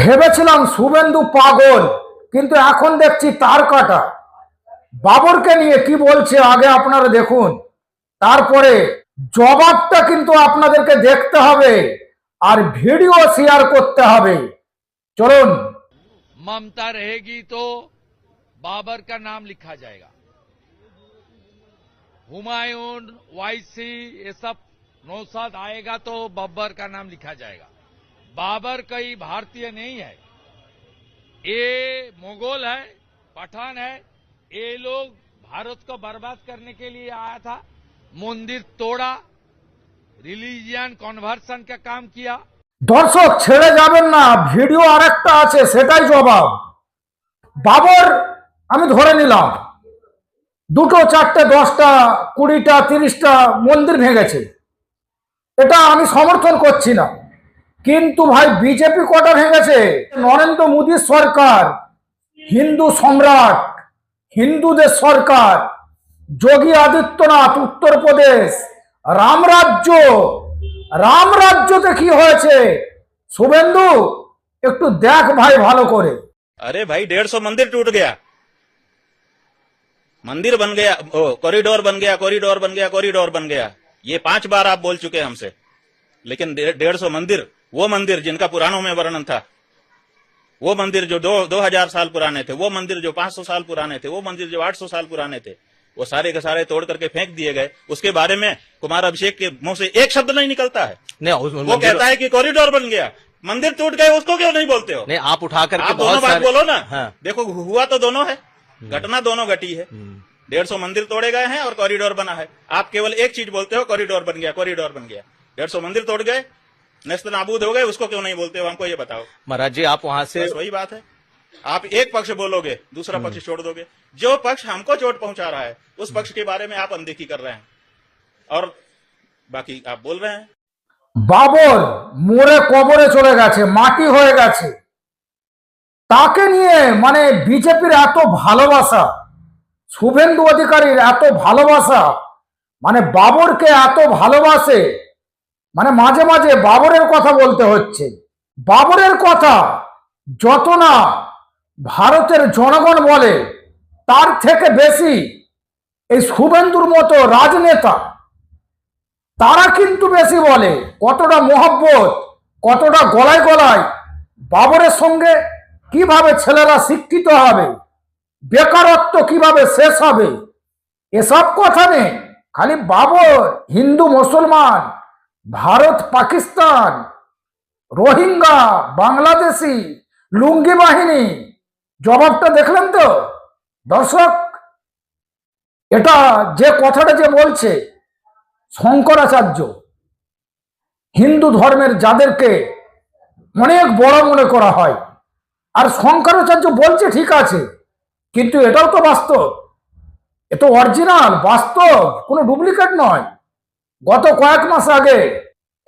ভেবেছিলাম শুভেন্দু পাগল, কিন্তু এখন দেখছি তার কাটা। বাবরকে নিয়ে কি বলছে আগে আপনারা দেখুন। তারপরে জবাবটা কিন্তু আপনাদেরকে দেখতে হবে আর ভিডিও শেয়ার করতে হবে। চলুন। মমতা রেগি তো বাবর কা নাম লিখা যায়গা। হুমায়ুন, ওয়াইসি এসব নৌসাদ আয়েগা তো বাবর কা নাম লিখা যায়গা। बाबर कई भारतीय नहीं है ये मुगल है पठान है ये लोग भारत को बर्बाद करने के लिए आया था मंदिर तोड़ा रिलीजियन कन्वर्सन का काम किया দর্শক ছেড়ে যাবেন না ভিডিও আরেকটা আছে সেটাই জবাব বাবর আমি ধরে নিলাম দুটো চারটে দশটা কুড়িটা তিরিশটা মন্দির ভেঙেছে এটা আমি সমর্থন করছি না কিন্তু ভাই বিজেপি কটা ভেঙেছে নরেন্দ্র মোদীর সরকার হিন্দু সম্রাট হিন্দুদের সরকার যোগী আদিত্যনাথ উত্তরপ্রদেশ রামরাজ্য রামরাজ্যতে কি হয়েছে শুভেন্দু একটু দেখ ভাই ভালো করে अरे भाई डेढ़ सौ मंदिर टूट गया मंदिर बन गया ओ, कॉरिडोर बन गया कॉरिडोर बन गया कॉरिडोर बन गया ये पांच बार आप बोल चुके हैं हमसे लेकिन डे- डेढ़ सौ मंदिर वो मंदिर जिनका पुराणों में वर्णन था वो मंदिर जो दो दो हज़ार साल पुराने थे वो मंदिर जो पाँच सौ साल पुराने थे वो मंदिर जो आठ सौ साल पुराने थे वो सारे के सारे तोड़ करके फेंक दिए गए। उसके बारे में कुमार अभिषेक के मुँह से एक शब्द नहीं निकलता है। नहीं वो कहता है कि कॉरिडोर बन गया। मंदिर टूट गए उसको क्यों नहीं बोलते हो? नहीं आप उठा करके आप दोनों बात बोलो ना। हाँ। देखो हुआ तो दोनों है। घटना दोनों घटी है। डेढ़ सौ मंदिर तोड़े गए हैं और कॉरिडोर बना है। आप केवल एक चीज़ बोलते हो कॉरिडोर बन गया कॉरिडोर बन गया। डेढ़ सौ मंदिर तोड़ गए नस्त नाबूद हो गए उसको क्यों नहीं बोलते हो हमको ये बताओ महाराज जी आप वहां से बस वही बात है आप एक पक्ष बोलोगे दूसरा पक्ष छोड़ दोगे जो पक्ष हमको चोट पहुंचा रहा है उस पक्ष के बारे में आप अनदेखी कर रहे हैं और बाकी आप बोल रहे हैं বাবর মরে কবরে চলে গেছে মাটি হয়ে গেছে তাকে নিয়ে মানে বিজেপির এত ভালোবাসা শুভেন্দু অধিকারীর এত ভালোবাসা মানে বাবরকে এত ভালোবাসে মানে মাঝে মাঝে বাবরের কথা বলতে হচ্ছে। বাবরের কথা যত না ভারতের জনগণ বলে, তার থেকে বেশি এই শুভেন্দুর মতো রাজনেতা, তারা কিন্তু বেশি বলে। কতটা মহব্বত, কতটা গলায় গলায় বাবরের সঙ্গে কীভাবে ছেলেরা শিক্ষিত হবে, বেকারত্ব কীভাবে শেষ হবে, এসব কথা নেই খালি বাবর হিন্দু মুসলমান ভারত, পাকিস্তান, রোহিঙ্গা, বাংলাদেশি, লুঙ্গি বাহিনী। জবাবটা দেখলেন তো? দর্শক, এটা যে কথাটা যে বলছে শঙ্করাচার্য, হিন্দু ধর্মের যাদেরকে অনেক বড় মনে করা হয়। আর শঙ্করাচার্য বলছে, ঠিক আছে, কিন্তু এটাও তো বাস্তব। এ তো অরিজিনাল বাস্তব, কোনো ডুপ্লিকেট নয়। গত কয়েক মাস আগে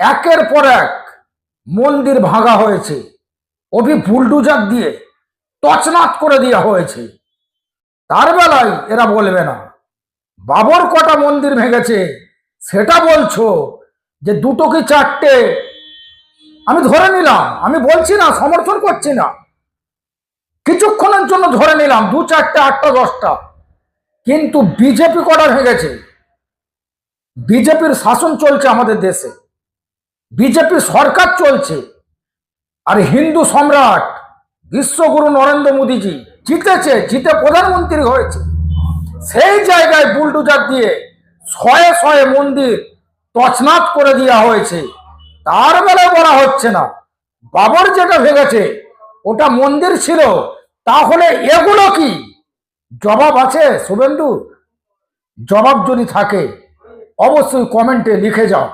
একের পর এক মন্দির ভাঙা হয়েছে। অভি বুলডুজার দিয়ে তছনাত করে দেওয়া হয়েছে। তার বেলায় এরা বলবে না, বাবর কটা মন্দির ভেঙেছে, সেটা বলছো যে দুটো কি চারটে? আমি ধরে নিলাম, আমি বলছি না, সমর্থন করছি না। কিছুক্ষণের জন্য ধরে নিলাম, দু চারটে, আটটা, দশটা। কিন্তু বিজেপি কটা ভেঙেছে? বিজেপির শাসন চলছে আমাদের দেশে। বিজেপি সরকার চলছে। আর হিন্দু সম্রাট বিশ্বগুরু নরেন্দ্র মোদীজি জিতেছে, জিতে প্রধানমন্ত্রী হয়েছে। সেই জায়গায় বুলডুজার দিয়ে শয়ে শয়ে মন্দির তছনাত করে দেওয়া হয়েছে। তার বেলায় বলা হচ্ছে না, বাবর যেটা ভেঙেছে, ওটা মন্দির ছিল, তাহলে এগুলো কি? জবাব আছে, শুভেন্দু? জবাব যদি থাকে অবশ্যই কমেন্টে লিখে যাও।